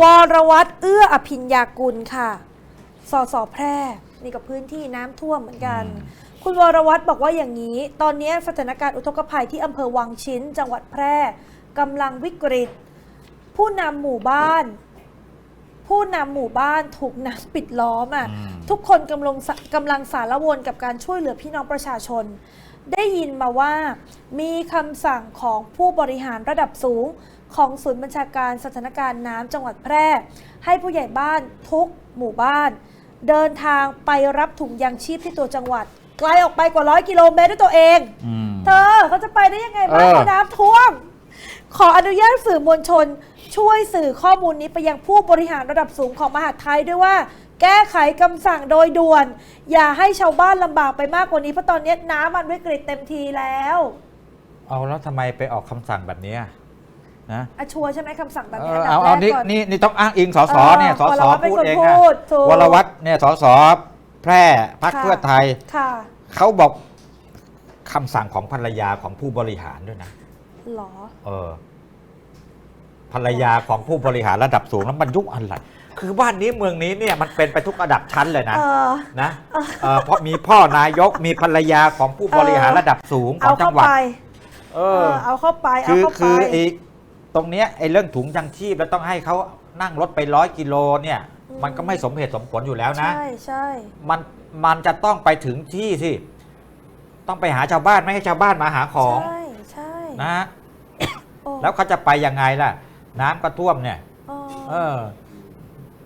วรวัตรเอื้ออภิญญากุลค่ะ สสแพร่ นี่กับพื้นที่น้ำท่วมเหมือนกันอืมคุณวรวัตรบอกว่าอย่างนี้ ตอนนี้สถานการณ์อุทกภัยที่อำเภอวังชิ้น จังหวัดแพร่กำลังวิกฤต ผู้นำหมู่บ้าน ผู้นำหมู่บ้านถูกน้ำปิดล้อมอะอืม ทุกคนกำลังสกำลังสารวนกับการช่วยเหลือพี่น้องประชาชน ได้ยินมาว่ามีคำสั่งของผู้บริหารระดับสูงของศูนย์บัญชาการสถานการณ์น้ำจังหวัดแพร่ ให้ผู้ใหญ่บ้านทุกหมู่บ้าน เดินทางไปรับถุงยางชีพที่ตัวจังหวัด ไกลออกไปกว่าร้อยกิโลเมตรด้วยตัวเอง อืม เธอเขาจะไปได้ยังไงบ้างเออเขาน้ำท่วม ขออนุญาตสื่อมวลชน ช่วยสื่อข้อมูลนี้ไปยังผู้บริหารระดับสูงของมหาดไทยด้วยว่า แก้ไขคำสั่งโดยด่วน อย่าให้ชาวบ้านลำบากไปมากกว่านี้เพราะตอนนี้น้ำมันวิกฤตเต็มทีแล้วเอาแล้วทำไมไปออกคำสั่งแบบเนี้ยนะอะชัวร์ใช่ไหมคำสั่งแบบเอนี้ออันดัเอาบแรเอากนี่ก่อนนี่นี่ต้องอ้างอิงสสเออเนี่ยสวสรวัตรเป็นพูดคนเองพูนะดถูกวรวัตรเนี่ยสสแพร่พักค่ะเพื่อไทยค่ะเขาบอกคำสั่งของภรรยาของผู้บริหารด้วยนะหรอ เออ ภรรยาของผู้บริหารระดับสูงแล้วมันยุคอะไร คือบ้านนี้เมืองนี้เนี่ยมันเป็นไปทุกระดับชั้นเลยนะเออ นะเออเพราะมีพ่อนายกมีภรรยาของผู้บริหารระดับสูงขเอาองจัเข้างหวัด ไปเอเออ อเอาเข้าไปเอาคือเข้าไปคือไอ้ตรงเนี้ยไอ้เรื่องถุงยังชีพแล้วต้องให้เขานั่งรถไปร้อยกิโลเนี่ยอืมมันก็ไม่สมเหตุสมผลอยู่แล้วนะ ใช่ใช่มันมันจะต้องไปถึงที่สิต้องไปหาชาวบ้านไม่ให้ชาวบ้านมาหาของใช่ใช่นะฮะโอ้แล้วเขาจะไปยังไงล่ะ น้ำก็ท่วมเนี่ยเออเออ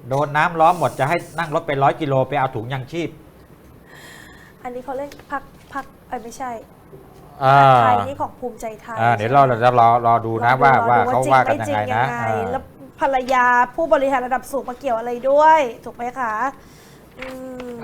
โดนน้ำล้อมหมดจะให้นั่งรถไปร้อยกิโลไปเอาถุงยังชีพอันนี้เขาเรียกพักพักเอ้ยไม่ใช่อ่าไทยนี่ของภูมิใจไทยอ่าเดี๋ยวเราจะรอรอดูนะว่าว่าเขาว่ากันยังไงนะจริม่จริอ่าแล้วภรรยาผู้บริหารระดับสูงมาเกี่ยวอะไรด้วย ถูกไหมคะ อืม